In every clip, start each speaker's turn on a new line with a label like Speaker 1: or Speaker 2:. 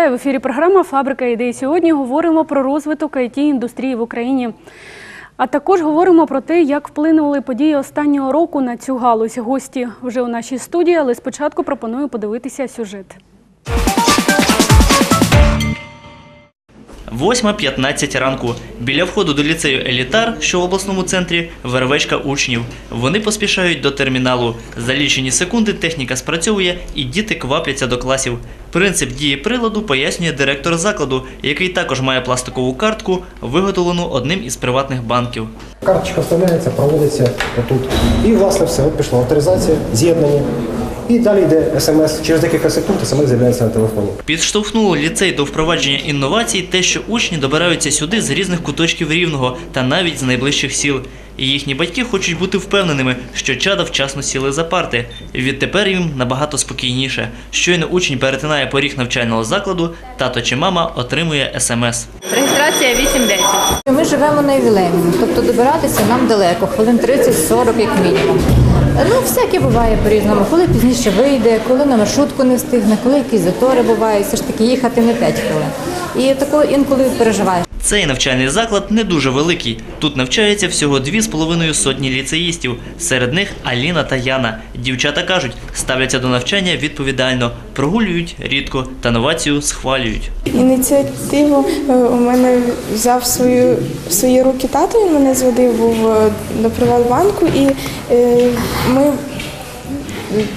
Speaker 1: Вітаю в ефірі. Програма Фабрика ідей. Сьогодні говоримо про розвиток it індустрії в Україні. А також говоримо про те, як вплинули події останнього року на цю галузь. Гості вже у нашій студії, але спочатку пропоную подивитися сюжет.
Speaker 2: 8.15 ранку. Біля входу до ліцею Елітар, що в обласному центрі, вервечка учнів. Вони поспішають до терміналу. За лічені секунди техніка спрацьовує і діти квапляться до класів. Принцип дії приладу пояснює директор закладу, який також має пластикову картку, виготовлену одним із приватних банків.
Speaker 3: Карточка вставляється, проводиться отут. І, власне, все, от пішла авторизація, з'єднання. І далі йде смс. Через декілька секунд смс з'являється на телефоні.
Speaker 2: Підштовхнуло ліцей до впровадження інновацій те, що учні добираються сюди з різних куточків рівного та навіть з найближчих сіл. І їхні батьки хочуть бути впевненими, що чада вчасно сіли за парти. Відтепер їм набагато спокійніше. Щойно учень перетинає поріг навчального закладу, тато чи мама отримує смс.
Speaker 4: Реєстрація 8-10.
Speaker 5: Ми живемо на ювілейному, тобто добиратися нам далеко, хвилин 30-40 як мінімум. Ну, всяке буває по-різному, коли пізніше вийде, коли на маршрутку не встигне, коли якісь затори бувають, все ж таки їхати не 5 хвилин. І такого інколи переживає.
Speaker 2: Цей навчальний заклад не дуже великий. Тут навчається всього дві з половиною сотні ліцеїстів. Серед них Аліна та Яна. Дівчата кажуть, ставляться до навчання відповідально, прогулюють рідко та новацію схвалюють.
Speaker 6: Ініціативу е, у мене взяв свою свої руки тато. Він мене зводив був е, до Приватбанку, і е, ми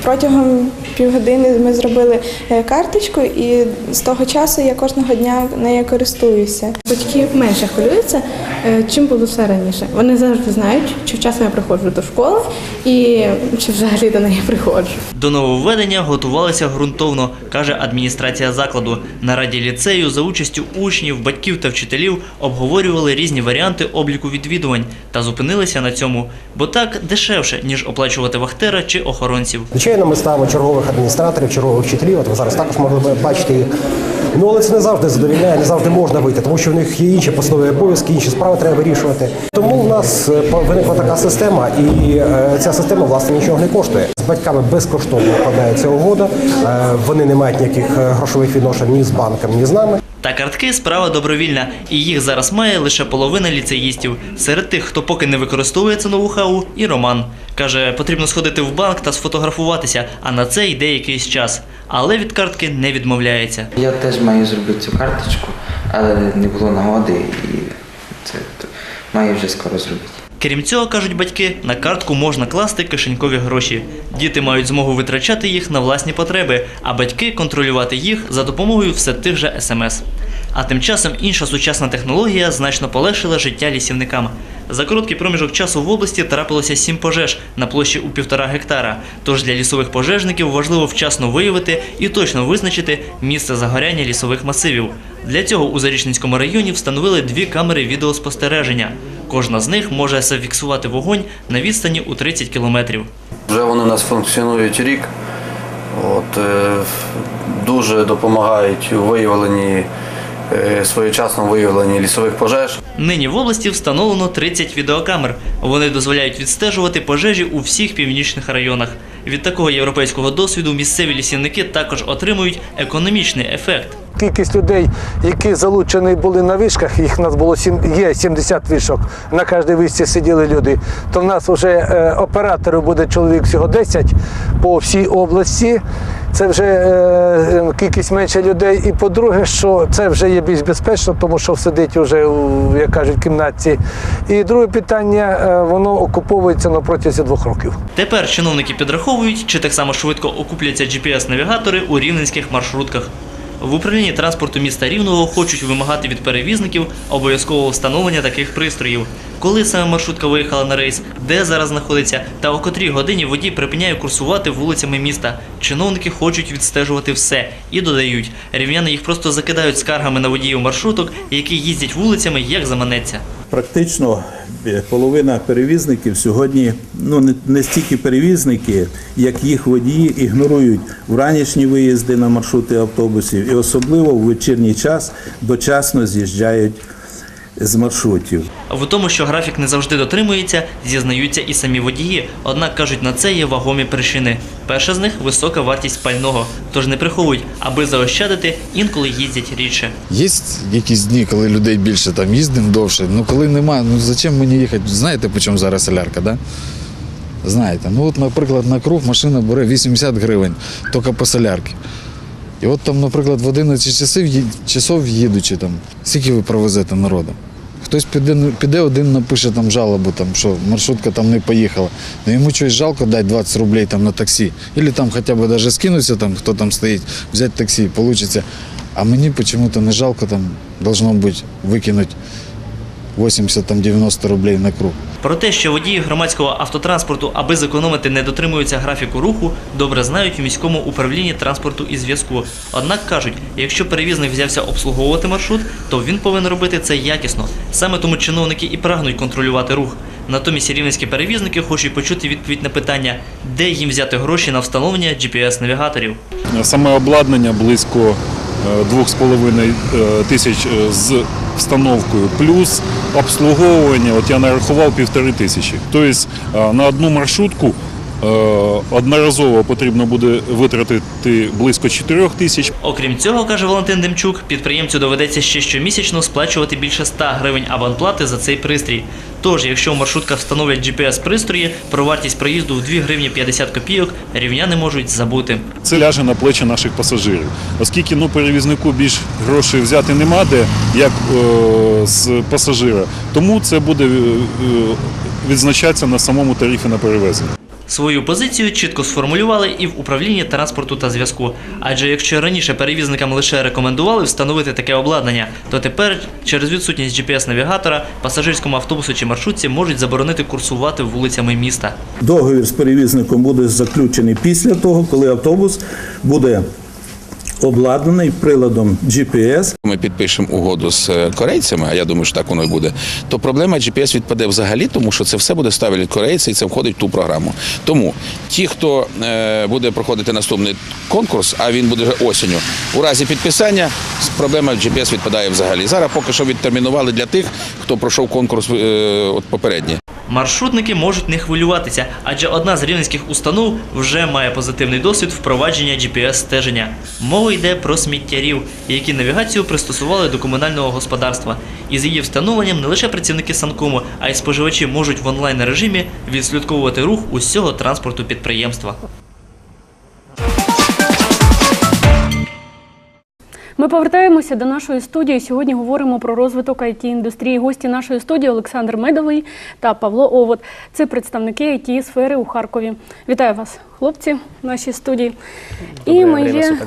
Speaker 6: протягом півгодини ми зробили е, карточку, і з того часу я кожного дня нею користуюся.
Speaker 7: Батьки менше хвилюються, е, чим було все раніше. Вони завжди знають, чи вчасно я приходжу до школи і чи взагалі до неї приходжу.
Speaker 2: До нововведення готувалися ґрунтовно, каже адміністрація закладу. На раді ліцею за участю учнів, батьків та вчителів обговорювали різні варіанти обліку відвідувань та зупинилися на цьому, бо так дешевше ніж оплачувати вахтера чи охоронців.
Speaker 3: Звичайно, ми ставимо чергових адміністраторів, чергових вчителів. От ви зараз також могли бачити їх. Ну, але це не завжди задовільняє, не завжди можна вийти, тому що в них є інші посадові обов'язки, інші справи треба вирішувати. Тому в нас е, виникла така система, і е, ця система власне нічого не коштує. З батьками безкоштовно вкладається угода. е, Вони не мають ніяких грошових відношень ні з банком, ні з нами.
Speaker 2: Та картки справа добровільна, і їх зараз має лише половина ліцеїстів. Серед тих, хто поки не використовує це ноу-хау, і Роман. Каже, потрібно сходити в банк та сфотографуватися, а на це йде якийсь час. Але від картки не відмовляється.
Speaker 8: Я теж маю зробити цю карточку, але не було нагоди і це маю вже скоро зробити.
Speaker 2: Крім цього, кажуть батьки, на картку можна класти кишенькові гроші. Діти мають змогу витрачати їх на власні потреби, а батьки контролювати їх за допомогою все тих же смс. А тим часом інша сучасна технологія значно полегшила життя лісівникам. За короткий проміжок часу в області трапилося сім пожеж на площі у півтора гектара. Тож для лісових пожежників важливо вчасно виявити і точно визначити місце загоряння лісових масивів. Для цього у Зарічненському районі встановили дві камери відеоспостереження. Кожна з них може зафіксувати вогонь на відстані у 30 кілометрів.
Speaker 9: Вже вони у нас функціонують рік. От, е, дуже допомагають у виявленні, е, своєчасному виявленні лісових пожеж.
Speaker 2: Нині в області встановлено 30 відеокамер. Вони дозволяють відстежувати пожежі у всіх північних районах. Від такого європейського досвіду місцеві лісівники також отримують економічний ефект.
Speaker 10: Кількість людей, які залучені були на вишках, їх у нас було сім, є 70 вишок. На кожній вишці сиділи люди. То в нас вже е, операторів буде чоловік всього 10 по всій області. Це вже е, кількість менше людей. І по-друге, що це вже є більш безпечно, тому що сидить вже як кажуть, в кімнатці. І друге питання, е, воно окуповується на протязі двох років.
Speaker 2: Тепер чиновники підраховують, чи так само швидко окупляться GPS-навігатори у рівненських маршрутках. В управлінні транспорту міста Рівного хочуть вимагати від перевізників обов'язкового встановлення таких пристроїв. Коли саме маршрутка виїхала на рейс, де зараз знаходиться, та о котрій годині водій припиняє курсувати вулицями міста. Чиновники хочуть відстежувати все і додають, рівняни їх просто закидають скаргами на водіїв маршруток, які їздять вулицями як заманеться.
Speaker 11: Практично половина перевізників сьогодні ну не, стільки перевізники, як їх водії ігнорують вранішні виїзди на маршрути автобусів, і особливо в вечірній час дочасно з'їжджають з маршрутів.
Speaker 2: В тому, що графік не завжди дотримується, зізнаються і самі водії. Однак кажуть, на це є вагомі причини. Перша з них висока вартість пального. Тож не приховують, аби заощадити, інколи їздять рідше.
Speaker 12: Є якісь дні, коли людей більше там їздимо довше. Ну коли немає, ну зачем мені їхати? Знаєте, по чому зараз солярка, да? Знаєте, ну от, наприклад, на круг машина бере 80 гривень, тільки по солярці. І от там, наприклад, в 11 часів, часов їдучи там, скільки ви провезете народу? Хтось піде, піде один напише там жалобу, там, що маршрутка там не поїхала. Ну йому щось жалко дати 20 рублей там, на таксі. Або там хоча б навіть скинуться, там, хто там стоїть, взяти таксі, вийде. А мені чому-то не жалко, там должно бути викинути 80-90 рублей на круг.
Speaker 2: Про те, що водії громадського автотранспорту, аби зекономити, не дотримуються графіку руху, добре знають у міському управлінні транспорту і зв'язку. Однак кажуть, якщо перевізник взявся обслуговувати маршрут, то він повинен робити це якісно. Саме тому чиновники і прагнуть контролювати рух. Натомість рівненські перевізники хочуть почути відповідь на питання, де їм взяти гроші на встановлення GPS-навігаторів.
Speaker 13: Саме обладнання близько 2,5 е, тисяч е, з встановкою, плюс обслуговування, от я нарахував півтори тисячі. Тобто е, на одну маршрутку одноразово потрібно буде витратити близько 4 тисяч.
Speaker 2: Окрім цього, каже Валентин Демчук, підприємцю доведеться ще щомісячно сплачувати більше 100 гривень абонплати за цей пристрій. Тож, якщо в маршрутках встановлять GPS-пристрої, про вартість проїзду в 2 гривні 50 копійок рівняни можуть забути.
Speaker 13: Це ляже на плечі наших пасажирів. Оскільки ну, перевізнику більш грошей взяти нема де, як е, з пасажира, тому це буде е, е, відзначатися на самому тарифі на перевезення.
Speaker 2: Свою позицію чітко сформулювали і в управлінні транспорту та зв'язку. Адже якщо раніше перевізникам лише рекомендували встановити таке обладнання, то тепер через відсутність GPS-навігатора пасажирському автобусу чи маршрутці можуть заборонити курсувати вулицями міста.
Speaker 11: Договір з перевізником буде заключений після того, коли автобус буде обладнаний приладом GPS.
Speaker 14: Ми підпишемо угоду з е, корейцями, а я думаю, що так воно і буде. То проблема GPS відпаде взагалі, тому що це все буде ставити корейці, і це входить в ту програму. Тому ті, хто е, буде проходити наступний конкурс, а він буде вже осінню, у разі підписання проблема GPS відпадає взагалі. Зараз поки що відтермінували для тих, хто пройшов конкурс е, от попередній.
Speaker 2: Маршрутники можуть не хвилюватися, адже одна з рівненських установ вже має позитивний досвід впровадження GPS-стеження. Мова йде про сміттярів, які навігацію пристосували до комунального господарства. І з її встановленням не лише працівники санкому, а й споживачі можуть в онлайн режимі відслідковувати рух усього транспорту підприємства.
Speaker 1: Ми повертаємося до нашої студії. Сьогодні говоримо про розвиток it індустрії. Гості нашої студії Олександр Медовий та Павло Овод. Це представники it сфери у Харкові. Вітаю вас, хлопці, в нашій студії. І моє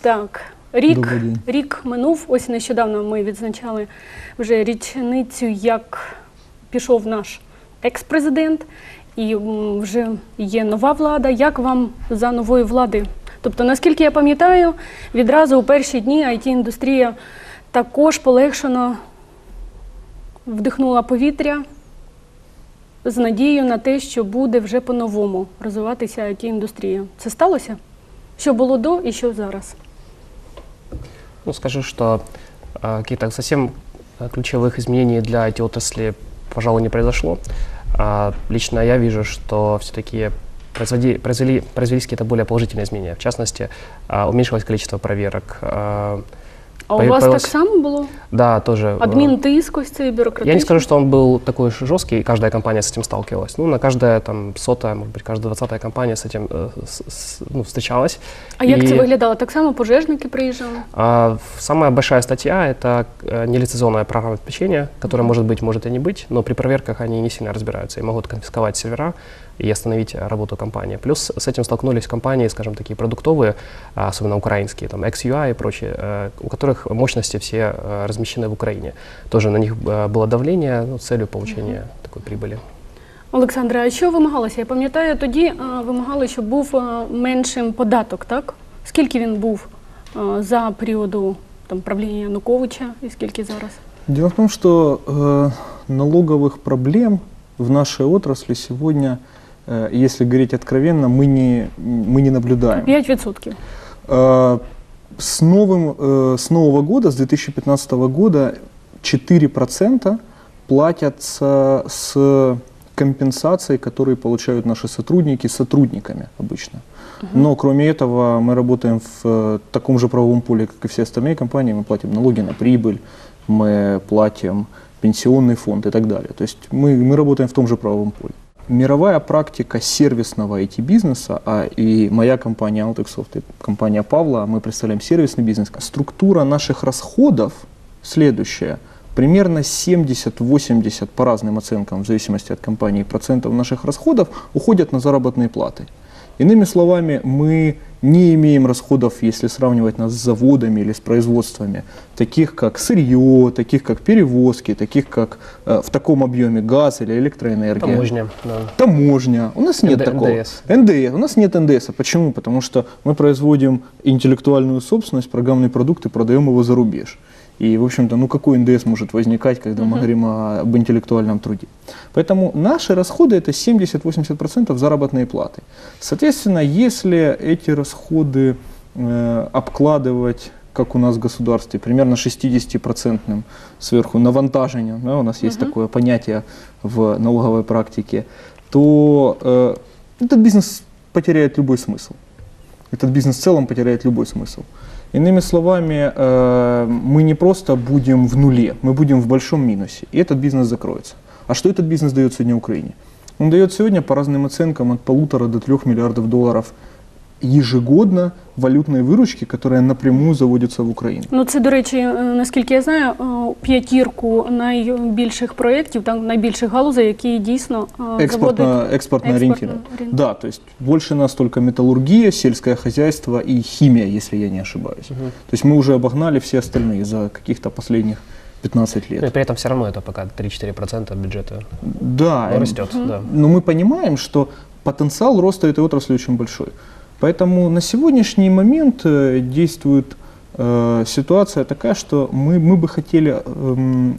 Speaker 1: так. Рік, рік минув. Ось нещодавно ми відзначали вже річницю, як пішов наш екс-президент, і вже є нова влада. Як вам за нової влади? Тобто, наскільки я пам'ятаю, відразу у перші дні it індустрія також полегшено вдихнула повітря з надією на те, що буде вже по-новому розвиватися it індустрія. Це сталося? Що було до і що зараз?
Speaker 15: Ну, скажу, что э, каких-то совсем э, ключевых изменений для IT-отрасли, пожалуй, не произошло. А, лично я вижу, что все-таки производи, произвели, произвелись какие-то более положительные изменения. В частности, а, уменьшилось количество проверок. а,
Speaker 1: А у вас
Speaker 15: появилось-
Speaker 1: так само було?
Speaker 15: Да, тоже. э,
Speaker 1: Адмінтиск ось цей бюрократичний?
Speaker 15: Я не скажу, что он был такой уж жесткий, и каждая компания с этим сталкивалась. Ну, на каждая там сотая, может быть, каждая двадцатая компания с этим э, с- с- ну, встречалась.
Speaker 1: А як
Speaker 15: И,
Speaker 1: це виглядало? Так само пожежники приїжджали?
Speaker 15: а, в- самая большая статья – это э, нелицензионное программное обеспечение, которое может быть, может и не быть, но при проверках они не сильно разбираются и могут конфисковать сервера и остановить э, работу компании. Плюс с этим столкнулись компании, скажем, такие продуктовые, а, особенно украинские, там XUI и прочие, э, у которых мощности все э, размещены в Украине. Тоже на них э, было давление ну, с целью получения такой прибыли.
Speaker 1: Олександре, а що вимагалося? Я пам'ятаю, тоді е, вимагали, щоб був е, меншим податок, так? Скільки він був е, за періоду там, правління Януковича і скільки зараз?
Speaker 16: Дело в том, что э, налоговых проблем в нашей отрасли сегодня, э, если говорить откровенно, мы не, мы не наблюдаем.
Speaker 1: 5%.
Speaker 16: Э, с, новым, э, с нового года, с 2015 года, 4% платятся с компенсацией, которые получают наши сотрудники сотрудниками обычно. Но кроме этого мы работаем в э, таком же правовом поле, как и все остальные компании. Мы платим налоги на прибыль, мы платим пенсионный фонд и так далее. То есть мы, мы работаем в том же правовом поле. Мировая практика сервисного IT-бизнеса, а и моя компания Altexsoft, и компания Павла, мы представляем сервисный бизнес. Структура наших расходов следующая. Примерно 70-80 по разным оценкам, в зависимости от компании, процентов наших расходов уходят на заработные платы. Иными словами, мы не имеем расходов, если сравнивать нас с заводами или с производствами, таких как сырье, таких как перевозки, таких как э, в таком объеме газ или электроэнергия.
Speaker 15: Таможня, да.
Speaker 16: Таможня. У нас нет
Speaker 15: НД-
Speaker 16: такого.
Speaker 15: НДС.
Speaker 16: НДС. У нас нет НДС. Почему? Потому что мы производим интеллектуальную собственность, программный продукт и продаем его за рубеж. И, в общем-то, ну какой ндс может возникать, когда мы говорим о- об интеллектуальном труде? Поэтому наши расходы это 70-80% заработной платы. Соответственно, если эти расходы э, обкладывать как у нас в государстве, примерно 60% сверху навантажением, да, у нас есть такое понятие в налоговой практике, то э, этот бизнес потеряет любой смысл. Этот бизнес в целом потеряет любой смысл. Иными словами, э, мы не просто будем в нуле, мы будем в большом минусе, и этот бизнес закроется. А что этот бизнес дает сегодня Украине? Он дает сегодня по разным оценкам от полутора до трех миллиардов долларов ежегодно валютной выручки, которая напрямую заводится в Україну.
Speaker 1: Ну це, до речі, е, наскільки я знаю, е, п'ятірку найбільших проєктів, там найбільших галузей, які дійсно е,
Speaker 16: Экспортно,
Speaker 1: заводить
Speaker 16: экспортно ориентирован.
Speaker 1: орієнтовані.
Speaker 16: Да, то есть больше нас только металлургия, сельское хозяйство и химия, если я не ошибаюсь. То есть мы уже обогнали все остальные за каких-то последних 15 лет.
Speaker 15: Ну и при этом все равно это пока 3-4% бюджета
Speaker 16: Да,
Speaker 15: Ну,
Speaker 16: эм,
Speaker 15: растет, да.
Speaker 16: но мы понимаем, что потенциал роста этой отрасли очень большой. Поэтому на сегодняшний момент э, действует э, ситуация такая, что мы, мы бы хотели, эм,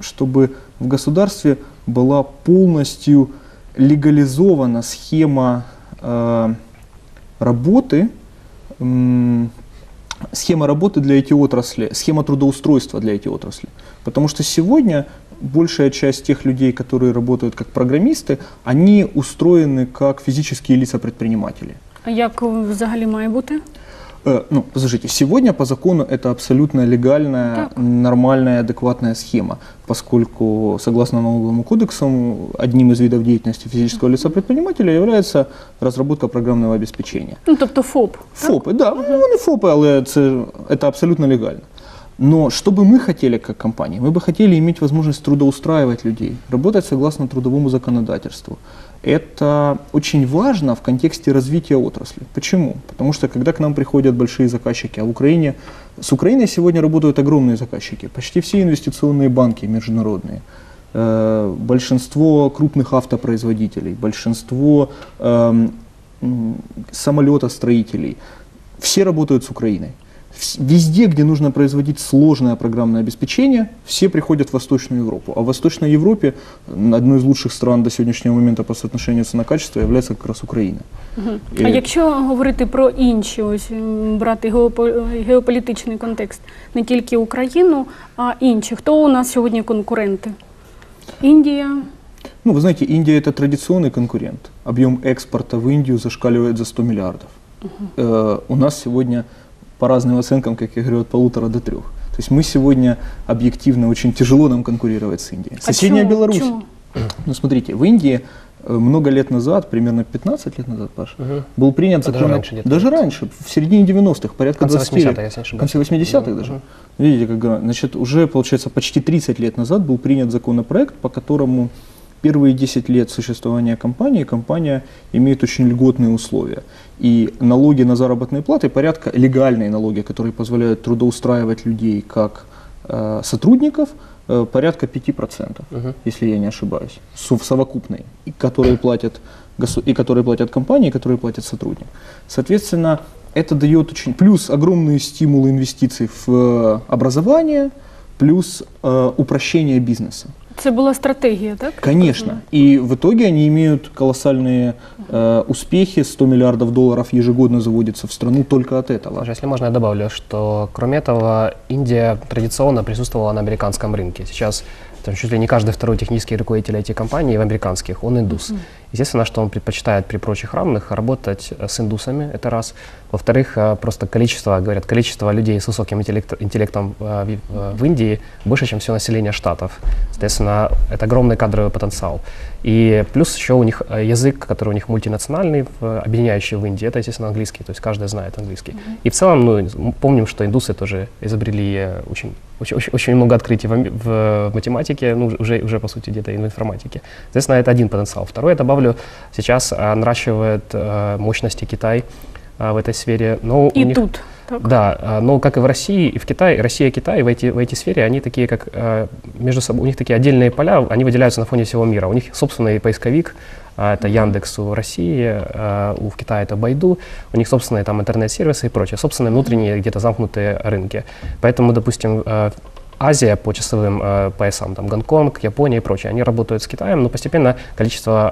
Speaker 16: чтобы в государстве была полностью легализована схема э, работы, м, схема работы для IT-отрасли, схема трудоустройства для IT-отрасли. Потому что сегодня большая часть тех людей, которые работают как программисты, они устроены как физические лица-предприниматели.
Speaker 1: А як взагалі має бути?
Speaker 16: Э, ну, послушайте, сегодня по закону это абсолютно легальная, нормальная, адекватная схема, поскольку, согласно налоговому кодексу, одним из видов деятельности физического лица предпринимателя является разработка программного обеспечения.
Speaker 1: Ну тобто ФОП.
Speaker 16: ФОПи, да, ну, вони ФОПи, але це, это абсолютно легально. Но что бы мы хотели как компания? Мы бы хотели иметь возможность трудоустраивать людей, работать согласно трудовому законодательству. Это очень важно в контексте развития отрасли. Почему? Потому что когда к нам приходят большие заказчики, а в Украине, с Украиной сегодня работают огромные заказчики, почти все инвестиционные банки международные, э, большинство крупных автопроизводителей, большинство эм, м, самолетостроителей, все работают с Украиной. Вс- Везде, где нужно производить сложное программное обеспечение, все приходят в Восточную Европу. А в Восточной Европе м, одной из лучших стран до сегодняшнего момента по соотношению цена-качество является как раз Украина.
Speaker 1: Мгм.
Speaker 16: І-
Speaker 1: А якщо говорити про інші, ось м, брати геопо- геополітичний контекст, не тільки Україну, а інші, хто у нас сьогодні конкуренти? Індія,
Speaker 16: Ну, вы знаете, Индия это традиционный конкурент. Объем экспорта в Индию зашкаливает за 100 миллиардов. Э, у нас сегодня по разным оценкам, как я говорю, от полутора до трех. То есть мы сегодня объективно очень тяжело нам конкурировать с Индией.
Speaker 1: А
Speaker 16: Соседняя
Speaker 1: чему?
Speaker 16: Беларусь.
Speaker 1: Чему?
Speaker 16: Ну, смотрите, в Индии э, много лет назад, примерно 15 лет назад, Паша, был принят
Speaker 15: Даже
Speaker 16: закон...
Speaker 15: раньше где-то.
Speaker 16: Даже раньше, в середине 90-х, порядка
Speaker 15: В конце
Speaker 16: 20 лет.
Speaker 15: 80-х, если не
Speaker 16: В конце 80-х даже. Видите, как говорят, значит, уже, получается, почти 30 лет назад был принят законопроект, по которому первые 10 лет существования компании компания имеет очень льготные условия. И налоги на заработные платы, порядка легальные налоги, которые позволяют трудоустраивать людей как э, сотрудников, э, порядка 5%, если я не ошибаюсь, сов- совокупные, и которые платят, госу- и которые платят компании, и которые платят сотрудник. Соответственно, это дает очень... Плюс огромные стимулы инвестиций в э, образование, плюс э, упрощение бизнеса.
Speaker 1: Це була стратегія, так?
Speaker 16: Конечно. И в итоге они имеют колоссальные э, успехи. 100 миллиардов долларов ежегодно заводится в страну только от этого.
Speaker 15: Если можно, я добавлю, что кроме этого Индия традиционно присутствовала на американском рынке. Сейчас там, чуть ли не каждый второй технический руководитель IT-компаний в американских, он индус. Естественно, что он предпочитает при прочих равных работать э, с индусами, это раз. Во-вторых, э, просто количество, говорят, количество людей с высоким интеллект- интеллектом э, в, в Индии больше, чем все население штатов. Соответственно, это огромный кадровый потенциал. И плюс еще у них язык, который у них мультинациональный, объединяющий в Индии, это, естественно, английский, то есть каждый знает английский. И в целом, ну, помним, что индусы тоже изобрели очень, очень, очень, очень много открытий в, в математике, ну, уже, уже, по сути, где-то и в информатике. Соответственно, это один потенциал. Второй, я добавлю, сейчас э, наращивает э, мощности Китай э, в этой сфере. Но у
Speaker 1: І
Speaker 15: них-
Speaker 1: тут. Так?
Speaker 15: да, а, но как и в России, и в Китае, Россия и Китай в эти, в эти сфере, они такие, как э, между собой, у них такие отдельные поля, они выделяются на фоне всего мира. У них собственный поисковик, а, это Яндекс у России, а, у в Китае это Байду, у них собственные там интернет-сервисы и прочее, собственные внутренние где-то замкнутые рынки. Поэтому, допустим, э, Азия по часовым э, поясам, там Гонконг, Япония и прочее, они работают с Китаем, но постепенно количество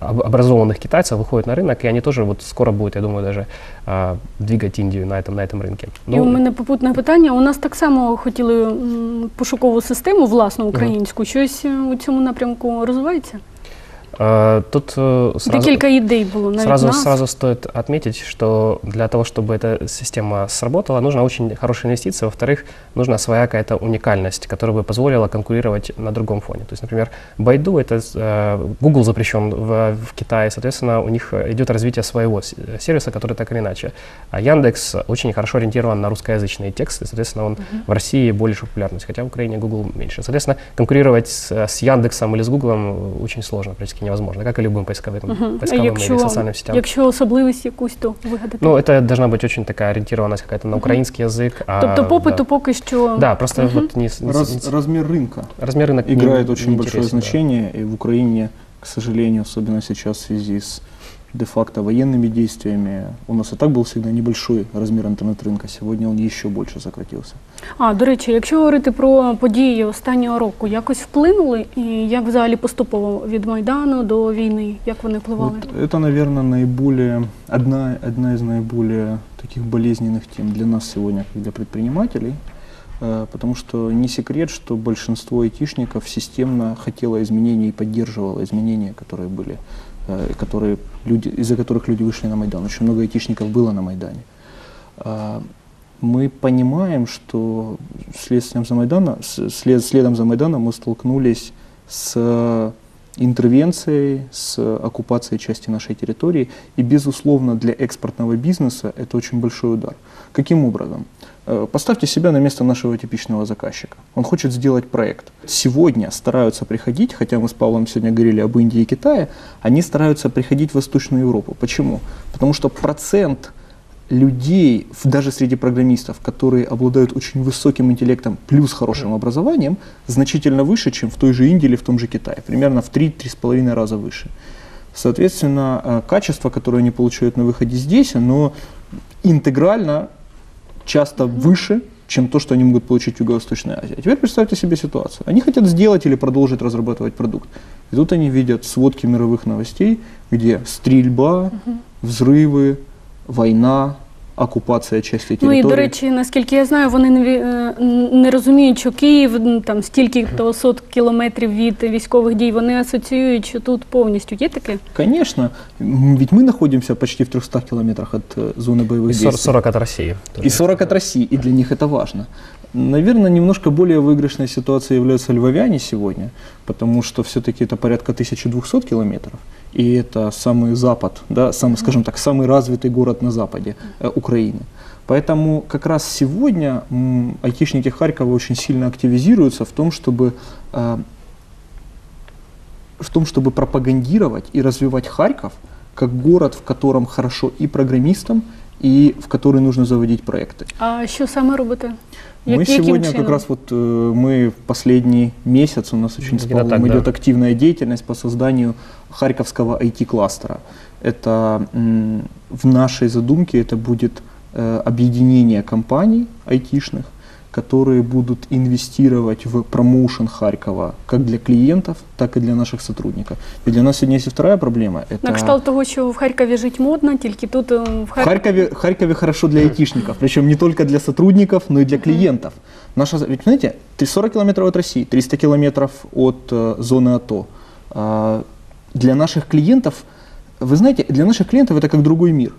Speaker 15: э, об- образованных китайцев выходит на рынок, и они тоже вот скоро будут, я думаю, даже э, двигать Индию на этом, на этом рынке.
Speaker 1: І
Speaker 15: Ну,
Speaker 1: у мене попутне питання. У нас так само хотіли м, пошукову систему власну українську. Щось е, у цьому напрямку розвивається?
Speaker 15: э, тут э, сразу,
Speaker 1: Декілька ідей було навіть
Speaker 15: сразу,
Speaker 1: нас.
Speaker 15: сразу стоит отметить, что для того, чтобы эта система сработала, нужна очень хорошая инвестиция. Во-вторых, нужна своя какая-то уникальность, которая бы позволила конкурировать на другом фоне. То есть, например, Baidu, это э, Google запрещен в, в Китае, соответственно, у них э, идет развитие своего с- э, сервиса, который так или иначе. А Яндекс очень хорошо ориентирован на русскоязычные тексты, соответственно, он в России больше популярность, хотя в Украине Google меньше. Соответственно, конкурировать с, с Яндексом или с Гуглом очень сложно, практически невозможно, как и любым поисковым,
Speaker 1: Мгм. А
Speaker 15: поисковым
Speaker 1: якщо,
Speaker 15: или социальным сетям.
Speaker 1: якщо особливість якусь, то вигадати.
Speaker 15: Ну, это должна быть очень такая ориентированность какая-то на украинский язык. а,
Speaker 1: тобто попиту
Speaker 15: да.
Speaker 1: поки що.
Speaker 15: Да, просто
Speaker 1: Мгм.
Speaker 15: вот не, с- не с-
Speaker 16: Раз-
Speaker 15: не-
Speaker 16: размер рынка
Speaker 15: размер рынок не-
Speaker 16: играет
Speaker 15: не
Speaker 16: очень большое
Speaker 15: интересен, да.
Speaker 16: значение, и в Украине, к сожалению, особенно сейчас в связи с де-факто военными действиями, у нас и так был всегда небольшой размер интернет-рынка, сегодня он еще больше сократился.
Speaker 1: А, до речі, якщо говорити про події останнього року, якось вплинули і як взагалі поступово від Майдану до війни, як вони впливали?
Speaker 16: Вот это, наверное, наиболее, одна, одна из наиболее таких болезненных тем для нас сегодня, как для предпринимателей, э, потому что не секрет, что большинство айтишников системно хотело изменений и поддерживало изменения, которые были, э, которые люди, из-за которых люди вышли на Майдан. Очень много айтишников было на Майдане. Мы понимаем, что следствием за Майдана, след, следом за Майданом мы столкнулись с интервенцией, с оккупацией части нашей территории. И, безусловно, для экспортного бизнеса это очень большой удар. Каким образом? Э, Поставьте себя на место нашего типичного заказчика. Он хочет сделать проект. Сегодня стараются приходить, хотя мы с Павлом сегодня говорили об Индии и Китае, они стараются приходить в Восточную Европу. Почему? Потому что процент людей, даже среди программистов, которые обладают очень высоким интеллектом плюс хорошим образованием, значительно выше, чем в той же Индии или в том же Китае. Примерно в 3-3,5 раза выше. Соответственно, э, качество, которое они получают на выходе здесь, оно интегрально часто выше, чем то, что они могут получить в Юго-Восточной Азии. А теперь представьте себе ситуацию. Они хотят сделать или продолжить разрабатывать продукт. И тут они видят сводки мировых новостей, где стрельба, взрывы, война, оккупация части
Speaker 1: Ну
Speaker 16: территории.
Speaker 1: і до речі, наскільки я знаю, вони не, ві- е, не розуміють, що Київ м, там стільки то сот кілометрів від військових дій. Вони асоціюють, що тут повністю є таке.
Speaker 16: Конечно, м, ведь мы находимся почти в 300 километрах от э, зоны боевых
Speaker 15: И 40,
Speaker 16: действий.
Speaker 15: 40 от России.
Speaker 16: И 40 от России, и для них это важно. Наверное, немножко более выигрышной ситуацией являются львовяне сегодня, потому что все-таки это порядка 1200 километров, и это самый запад, да, самый, скажем так, самый развитый город на западе э, Украины. Поэтому как раз сегодня м, айтишники Харькова очень сильно активизируются в том, чтобы э, в том, чтобы пропагандировать и развивать Харьков как город, в котором хорошо и программистам, и в который нужно заводить проекты.
Speaker 1: А що саме робите?
Speaker 16: Мы
Speaker 1: Як- яким
Speaker 16: сегодня
Speaker 1: чином?
Speaker 16: как раз вот э, мы в последний месяц у нас очень с
Speaker 15: Где-то
Speaker 16: Павлом
Speaker 15: так, да.
Speaker 16: идет активная деятельность по созданию Харьковского IT-кластера. Это м, в нашей задумке это будет э, объединение компаний айтишных, которые будут инвестировать в промоушен Харькова как для клиентов, так и для наших сотрудников. И для нас сегодня есть и вторая проблема. Это
Speaker 1: На кшталт того, що в Харкові жить модно, тільки тут е, в
Speaker 16: в
Speaker 1: Харкові.
Speaker 16: Харькове, Харькове хорошо для айтишников, причем не только для сотрудников, но и для клиентов. Наша, ведь знаете, 40 километров от России, 300 километров от э, зоны АТО. А, для наших клиентов, вы знаете, для наших клиентов это как другой мир.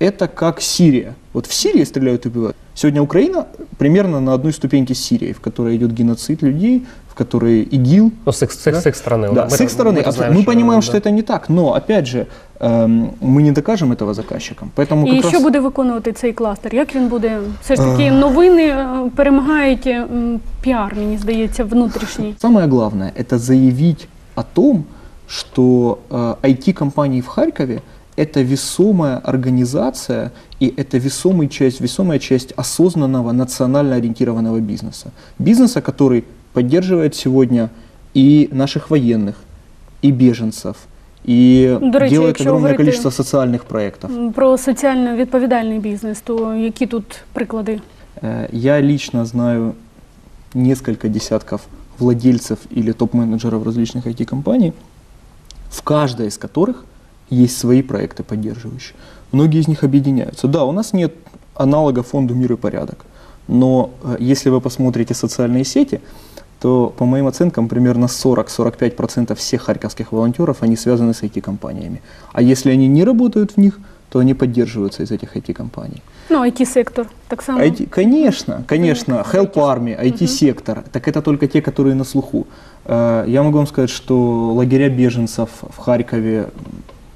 Speaker 16: Это как Сирия. Вот в Сирии стреляют и убивают. Сегодня Украина примерно на одной ступеньке с Сирией, в которой идет геноцид людей, в которой ИГИЛ.
Speaker 15: Ну, с их, с их- с их стороны.
Speaker 16: Да,
Speaker 15: Мы
Speaker 16: с
Speaker 15: это-
Speaker 16: их стороны.
Speaker 15: мы это
Speaker 16: А
Speaker 15: знаем,
Speaker 16: мы
Speaker 15: что-
Speaker 16: понимаем,
Speaker 15: да.
Speaker 16: что это не так. Но, опять же, эм, мы не докажем этого заказчикам. Поэтому
Speaker 1: І
Speaker 16: как
Speaker 1: що
Speaker 16: раз...
Speaker 1: буде виконувати цей кластер? Як він буде? Все ж таки
Speaker 16: Е.
Speaker 1: новини е, перемагають е, м, піар, мені здається, внутрішній.
Speaker 16: Самое главное – это заявить о том, что э, IT-компании в Харькове – это весомая организация и это весомая часть, весомая часть осознанного национально ориентированного бизнеса. Бизнеса, который поддерживает сегодня и наших военных, и беженцев, и
Speaker 1: До речи,
Speaker 16: делает
Speaker 1: якщо
Speaker 16: огромное
Speaker 1: говорити-
Speaker 16: количество социальных проектов.
Speaker 1: М, Про соціально відповідальний бізнес, то які тут приклади?
Speaker 16: Э, Я лично знаю несколько десятков владельцев или топ-менеджеров различных IT-компаний, в каждой из которых есть свои проекты поддерживающие. Многие из них объединяются. Да, у нас нет аналога фонду «Мир и порядок», но э, если вы посмотрите социальные сети, то, по моим оценкам, примерно 40-45% всех харьковских волонтеров, они связаны с IT-компаниями. А если они не работают в них, то они поддерживаются из этих IT-компаний.
Speaker 1: Ну, IT-сектор так само.
Speaker 16: IT, конечно, конечно, Help Army, IT-сектор, так это только те, которые на слуху. Э, Я могу вам сказать, что лагеря беженцев в Харькове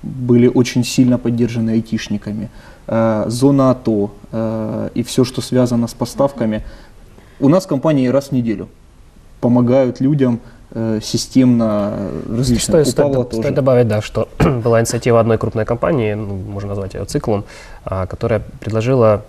Speaker 16: были очень сильно поддержаны айтишниками. Э, Зона АТО э, и все, что связано с поставками. У нас компании раз в неделю помогают людям э, системно э, различно.
Speaker 15: Стоит,
Speaker 16: тоже.
Speaker 15: стоит добавить, да, что была инициатива одной крупной компании, ну, можно назвать ее циклом, а, которая предложила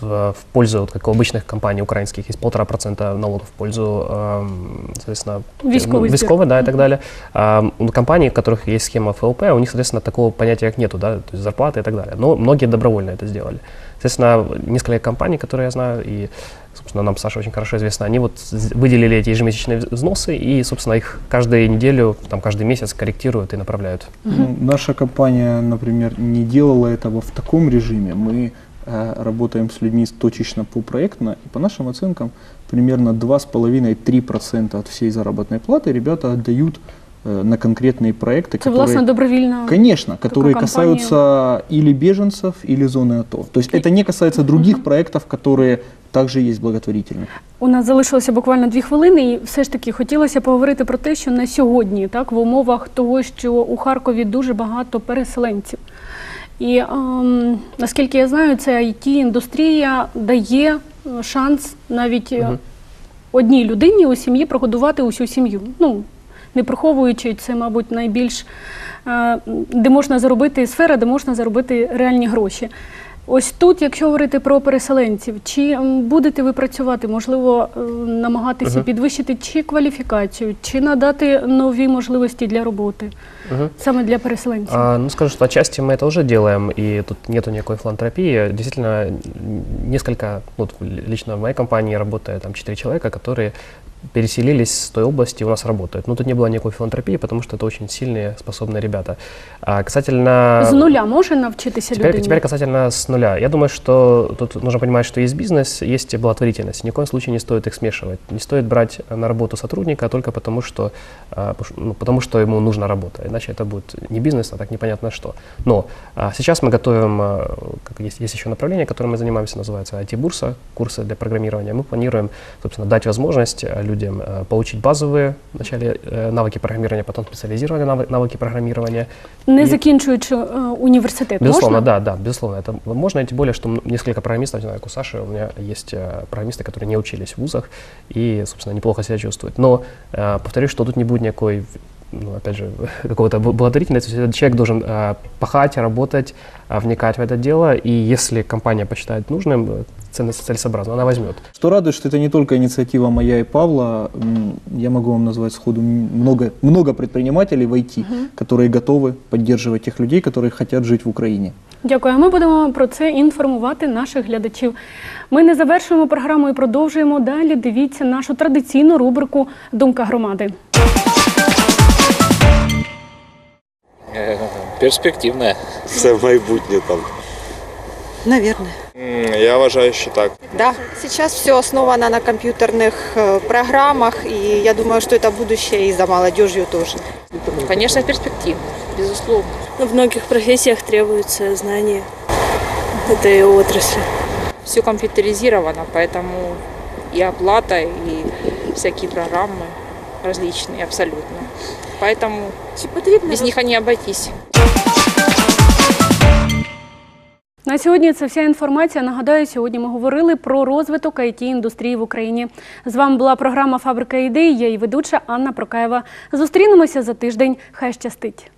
Speaker 15: в, в пользу, вот как у обычных компаний украинских, есть полтора процента налогов в пользу, эм, соответственно,
Speaker 1: Військовий
Speaker 15: ну,
Speaker 1: збір.
Speaker 15: військовый, да, и так далее. А, у компаний, у которых есть схема ФЛП, у них, соответственно, такого понятия как нету, да, то есть зарплаты и так далее. Но многие добровольно это сделали. Соответственно, несколько компаний, которые я знаю, и, собственно, нам Саша очень хорошо известно, они вот с- выделили эти ежемесячные взносы и, собственно, их каждую неделю, там, каждый месяц корректируют и направляют.
Speaker 16: Ну, наша компания, например, не делала этого в таком режиме. Мы э, работаем с людьми точечно по проектно, и по нашим оценкам примерно 2,5-3% от всей заработной платы ребята отдают э, на конкретные проекты,
Speaker 1: Це власне добровільна.
Speaker 16: Конечно,
Speaker 1: такая
Speaker 16: которые
Speaker 1: компания.
Speaker 16: касаются или беженцев, или зоны АТО. То есть это не касается других проектов, которые также есть благотворительные.
Speaker 1: У нас залишилося буквально дві хвилини, і все ж таки хотілося поговорити про те, що на сьогодні, так, в умовах того, що у Харкові дуже багато переселенців. І ем, наскільки я знаю, це it індустрія дає е, шанс навіть е, одній людині у сім'ї прогодувати усю сім'ю. Ну, не приховуючи, це, мабуть, найбільш е, де можна заробити сфера, де можна заробити реальні гроші. Ось тут, якщо говорити про переселенців, чи м, будете ви працювати, можливо, е, намагатися
Speaker 15: Мгм.
Speaker 1: підвищити чи кваліфікацію, чи надати нові можливості для роботи
Speaker 15: Мгм.
Speaker 1: саме для переселенців?
Speaker 15: А, ну, скажу, что отчасти мы это уже делаем, и тут нету никакой филантропии. Действительно, н- несколько, ну, вот лично в моей компании работает там четыре человека, которые Переселились с той области и у нас работают. Но тут не было никакой филантропии, потому что это очень сильные, способные ребята. А касательно...
Speaker 1: З нуля може навчитися
Speaker 15: Теперь,
Speaker 1: людині?
Speaker 15: теперь касательно с нуля. Я думаю, что тут нужно понимать, что есть бизнес, есть благотворительность. Ни в коем случае не стоит их смешивать. Не стоит брать на работу сотрудника только потому, что, а, ну, потому что ему нужна работа. Иначе это будет не бизнес, а так непонятно что. Но а, сейчас мы готовим, а, как есть, есть еще направление, которым мы занимаемся, называется IT-бурса, курсы для программирования. Мы планируем, собственно, дать возможность а, людям а, получить базовые вначале э, навыки программирования, потом специализированные навы- навыки программирования.
Speaker 1: Не
Speaker 15: И-
Speaker 1: закінчуючи е, університет,
Speaker 15: Безусловно,
Speaker 1: можна?
Speaker 15: да, да, безусловно, это возможно, и тем более, что м- несколько программистов, не знаю, как у Саши, у меня есть э, программисты, которые не учились в вузах и, собственно, неплохо себя чувствуют. Но э, повторюсь, что тут не будет никакой ну, опять же, какого-то бл- благотворительности. То есть этот человек должен э, пахать, работать, э, вникать в это дело, и если компания посчитает нужным, э, ценно- целесообразно, она возьмет.
Speaker 16: Что радует, что это не только инициатива моя и Павла. М, Я могу вам назвать сходу м- много, много предпринимателей в IT, которые готовы поддерживать тех людей, которые хотят жить в Украине.
Speaker 1: Дякую. А Ми будемо про це інформувати наших глядачів. Ми не завершуємо програму і продовжуємо далі. Дивіться нашу традиційну рубрику Думка громади.
Speaker 17: Перспективная.
Speaker 18: Це майбутнє там.
Speaker 19: Наверное.
Speaker 18: Я вважаю, що так.
Speaker 19: Да, сейчас все основано на компьютерных э, программах, и я думаю, что это будущее и за молодежью тоже.
Speaker 4: Конечно, перспектив, безусловно.
Speaker 20: В многих профессиях требуется знание этой отрасли.
Speaker 4: Все компьютеризировано, поэтому и оплата, и всякие программы различные абсолютно. Поэтому без них они обойтись.
Speaker 1: На сьогодні це вся інформація. Нагадаю, сьогодні ми говорили про розвиток it індустрії в Україні. З вами була програма Фабрика ідей. Я її ведуча Анна Прокаєва. Зустрінемося за тиждень. Хай щастить.